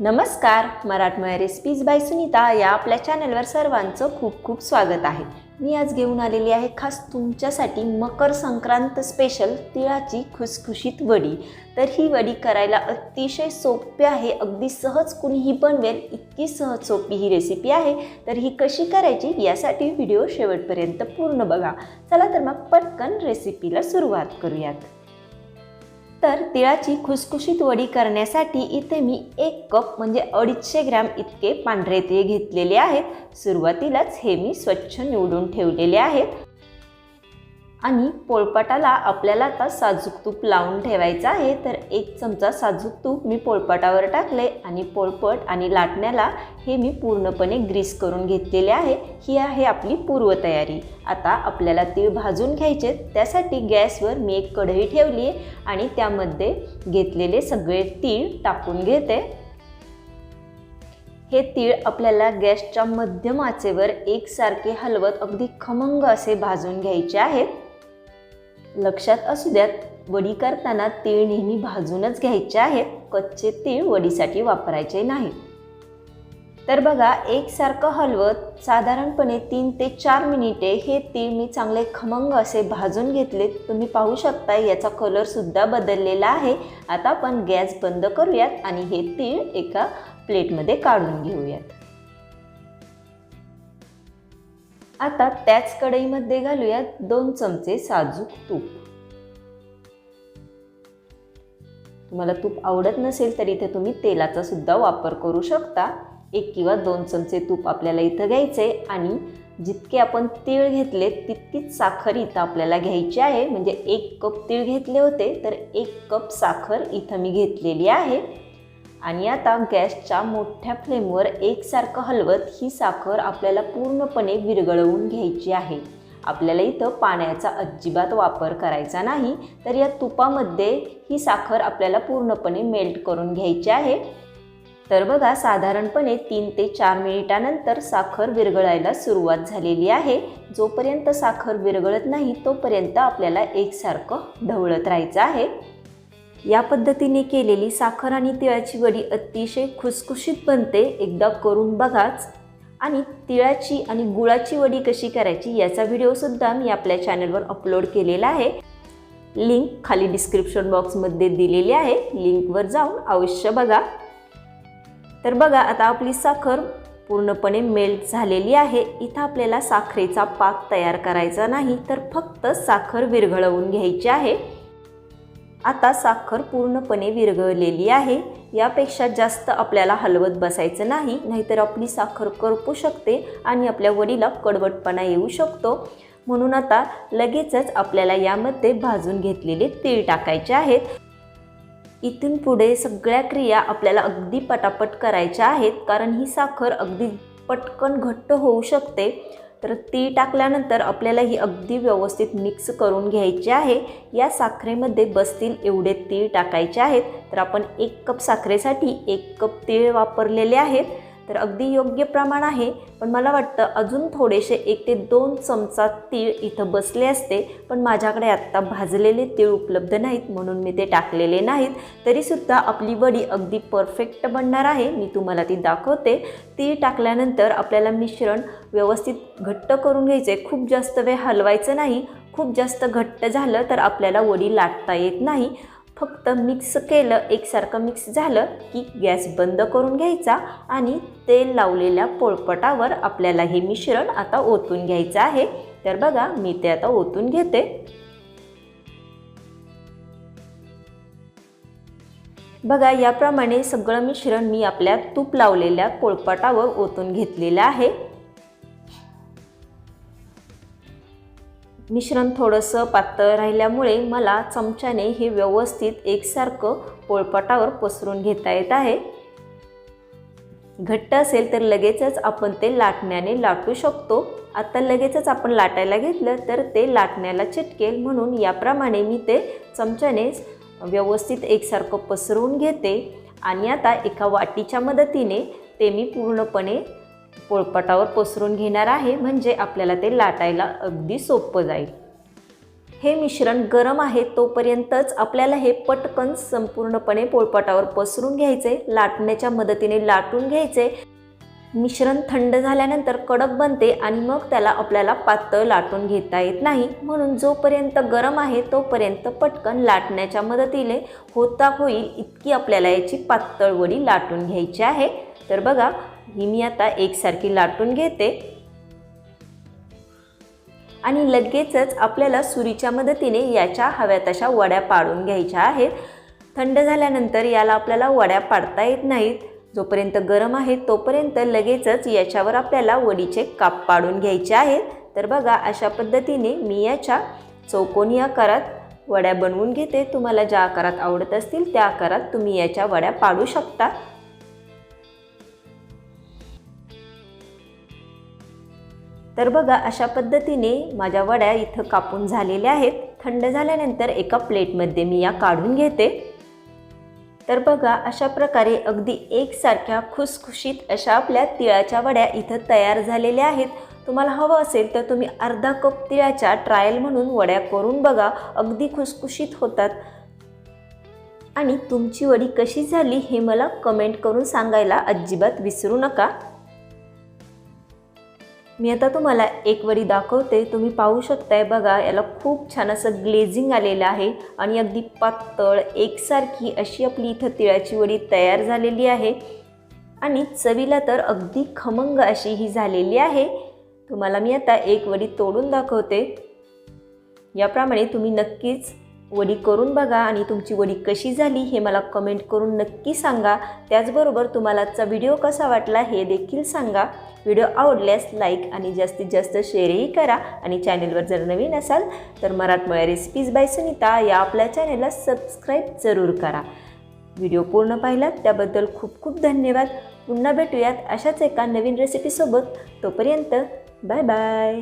नमस्कार मराठमोळ्या recipes bye Sunita या आपल्या चॅनलवर सर्वांचं खूप खूप स्वागत आहे. मी आज घेऊन आलेली आहे खास तुमच्यासाठी मकर संक्रांत स्पेशल तिळाची खुसखुशीत वडी. तर ही वडी करायला अतिशय सोपी आहे अगदी सहज कुणीही बनवेल इतकी सहज सोपी ही रेसिपी आहे. तर ही कशी करायची यासाठी व्हिडिओ शेवटपर्यंत पूर्ण बघा. चला तर मग पटकन रेसिपीला सुरुवात करूयात. तर तिळाची खुसखुशीत वडी करण्यासाठी इथे मी एक कप म्हणजे अडीचशे ग्रॅम इतके पांढरे तीळ घेतलेले आहेत. सुरुवातीलाच हे मी स्वच्छ निवडून ठेवलेले आहेत. आणि पोळपाटाला आपल्याला आता साजूक तूप लावून ठेवायचं आहे. तर एक चमचा साजूक तूप मी पोळपाटावर टाकले आणि पोळपट आणि लाटण्याला हे मी पूर्णपणे ग्रीस करून घेतलेले आहे. ही आहे आपली पूर्वतयारी. आता आपल्याला तीळ भाजून घ्यायचे त्यासाठी गॅसवर मी एक कढई ठेवली आहे आणि त्यामध्ये घेतलेले सगळे तीळ टाकून घेते. हे तीळ आपल्याला गॅसच्या मध्यम आचेवर एकसारखे हलवत अगदी खमंग असे भाजून घ्यायचे आहेत. लक्षात असू द्यात वडी करताना तीळ नेहमी भाजूनच घ्यायचे आहेत कच्चे तीळ वडीसाठी वापरायचे नाहीत तर बघा एकसारखं हलवत साधारणपणे तीन ते चार मिनिटे हे तीळ मी चांगले खमंग असे भाजून घेतले तुम्ही पाहू शकता याचा कलरसुद्धा बदललेला आहे. आता आपण गॅस बंद करूयात आणि हे तीळ एका प्लेटमध्ये काढून घेऊयात. आता त्याच कढईमध्ये घालूयात दोन चमचे साजूक तूप. तुम्हाला तूप आवडत नसेल तर इथे तुम्ही तेलाचा सुद्धा वापर करू शकता. एक किंवा दोन चमचे तूप आपल्याला इथं घ्यायचे आणि जितके आपण तीळ घेतले तितकीच साखर इथं आपल्याला घ्यायची आहे. म्हणजे एक कप तीळ घेतले होते तर एक कप साखर इथं मी घेतलेली आहे. आणि आता गॅसच्या मोठ्या फ्लेमवर एकसारखं हलवत ही साखर आपल्याला पूर्णपणे विरघळवून घ्यायची आहे. आपल्याला इथं पाण्याचा अजिबात वापर करायचा नाही तर या तुपामध्ये ही साखर आपल्याला पूर्णपणे मेल्ट करून घ्यायची आहे. तर बघा साधारणपणे तीन ते चार मिनिटानंतर साखर विरघळायला सुरुवात झालेली आहे. जोपर्यंत साखर विरघळत नाही तोपर्यंत आपल्याला एकसारखं ढवळत राहायचं आहे. या पद्धतीने केलेली साखर आणि तिळाची वडी अतिशय खुसखुशीत बनते. एकदा करून बघाच. आणि तिळाची आणि गुळाची वडी कशी करायची याचा व्हिडिओसुद्धा मी आपल्या चॅनलवर अपलोड केलेला आहे. लिंक खाली डिस्क्रिप्शन बॉक्समध्ये दिलेली आहे. लिंकवर जाऊन अवश्य बघा. तर बघा आता आपली साखर पूर्णपणे मेल्ट झालेली आहे. इथं आपल्याला साखरेचा पाक तयार करायचा नाही तर फक्त साखर विरघळवून घ्यायची आहे. आता साखर पूर्णपणे विरघळलेली आहे. यापेक्षा जास्त आपल्याला हलवत बसायचं नाही नाहीतर आपली साखर करपू शकते आणि आपल्या वडीला कडवटपणा येऊ शकतो. म्हणून आता लगेचच आपल्याला यामध्ये भाजून घेतलेले तीळ टाकायचे आहेत. इथून पुढे सगळ्या क्रिया आपल्याला अगदी पटापट करायच्या आहेत कारण ही साखर अगदी पटकन घट्ट होऊ शकते. तर ती टाकल्यानंतर आपल्याला ही अगदी व्यवस्थित मिक्स करून घ्यायची आहे. या साखरेमध्ये बसतील एवढे तीळ टाकायचे आहेत. तर आपण एक कप साखरेसाठी एक कप तीळ वापरलेले आहेत. तर अगदी योग्य प्रमाण आहे पण मला वाटतं अजून थोडेसे एक ते दोन चमचा तीळ इथं बसले असते पण माझ्याकडे आत्ता भाजलेले तीळ उपलब्ध नाहीत म्हणून मी ते टाकलेले नाहीत. तरीसुद्धा आपली वडी अगदी परफेक्ट बनणार आहे मी तुम्हाला ती दाखवते. तीळ टाकल्यानंतर आपल्याला मिश्रण व्यवस्थित घट्ट करून घ्यायचे खूप जास्त वेळ हलवायचं नाही खूप जास्त घट्ट झालं तर आपल्याला वडी लाटता येत नाही. फक्त मिक्स केलं एकसारखं मिक्स झालं की गॅस बंद करून घ्यायचा आणि तेल लावलेल्या पोळपटावर आपल्याला हे मिश्रण आता ओतून घ्यायचं आहे. तर बघा मी ते आता ओतून घेते. बघा याप्रमाणे सगळं मिश्रण मी आपल्या तूप लावलेल्या पोळपटावर ओतून घेतलेलं आहे. मिश्रण थोडंसं पातळ राहिल्यामुळे मला चमच्याने हे व्यवस्थित एकसारखं पोळपाटावर पसरून घेता येत आहे. घट्ट असेल तर लगेचच आपण ते लाटण्याने लाटू शकतो. आता लगेचच आपण लाटायला घेतलं तर ते लाटण्याला चिटकेल म्हणून याप्रमाणे मी ते चमच्याने व्यवस्थित एकसारखं पसरवून घेते. आणि आता एका वाटीच्या मदतीने ते मी पूर्णपणे पोळपाटावर पसरून घेणार आहे म्हणजे आपल्याला ते लाटायला अगदी सोपं जाईल. हे मिश्रण गरम आहे तोपर्यंतच आपल्याला हे पटकन संपूर्णपणे पोळपाटावर पसरून घ्यायचे लाटण्याच्या मदतीने लाटून घ्यायचे. मिश्रण थंड झाल्यानंतर कडक बनते आणि मग त्याला आपल्याला पातळ लाटून घेता येत नाही. म्हणून जोपर्यंत गरम आहे तोपर्यंत पटकन लाटण्याच्या मदतीने होता होईल इतकी आपल्याला याची पातळ वडी लाटून घ्यायची आहे. तर बघा ही मी आता एकसारखी लाटून घेते. आणि लगेचच आपल्याला सुरीच्या मदतीने याच्या हव्या तशा वड्या पाडून घ्यायच्या आहेत. थंड झाल्यानंतर याला आपल्याला वड्या पाडता येत नाहीत. जोपर्यंत गरम आहे तोपर्यंत लगेचच याच्यावर आपल्याला वडीचे काप पाडून घ्यायचे आहेत. तर बघा अशा पद्धतीने मी याच्या चौकोनी आकारात वड्या बनवून घेते. तुम्हाला ज्या आकारात आवडत असतील त्या आकारात तुम्ही याच्या वड्या पाडू शकता. तर बघा अशा पद्धतीने माझ्या वड्या इथं कापून झालेल्या आहेत. थंड झाल्यानंतर एका प्लेटमध्ये मी या काढून घेते. तर बघा अशा प्रकारे अगदी एकसारख्या खुसखुशीत अशा आपल्या तिळाच्या वड्या इथं तयार झालेल्या आहेत. तुम्हाला हवं असेल तर तुम्ही अर्धा कप तिळाच्या ट्रायल म्हणून वड्या करून बघा अगदी खुसखुशीत होतात. आणि तुमची वडी कशी झाली हे मला कमेंट करून सांगायला अजिबात विसरू नका. मी आता तुम्हाला एक वडी दाखवते. तुम्ही पाहू शकताय बघा याला खूप छान असं ग्लेझिंग आलेलं आहे आणि अगदी पातळ एकसारखी अशी आपली इथं तिळाची वडी तयार झालेली आहे. आणि चवीला तर अगदी खमंग अशी ही झालेली आहे. तुम्हाला मी आता एक वडी तोडून दाखवते. याप्रमाणे तुम्ही नक्कीच वडी करून बघा आणि तुमची वडी कशी झाली हे मला कमेंट करून नक्की सांगा. त्याचबरोबर तुम्हाला आजचा व्हिडिओ कसा वाटला हे देखील सांगा. व्हिडिओ आवडल्यास लाईक आणि जास्तीत जास्त शेअरही करा आणि चॅनेलवर जर नवीन असाल तर मराठमोळ्या रेसिपीज बाय सुनीता या आपल्या चॅनेलला सबस्क्राईब जरूर करा. व्हिडिओ पूर्ण पाहिलात त्याबद्दल खूप खूप धन्यवाद. पुन्हा भेटूयात अशाच एका नवीन रेसिपीसोबत तोपर्यंत बाय बाय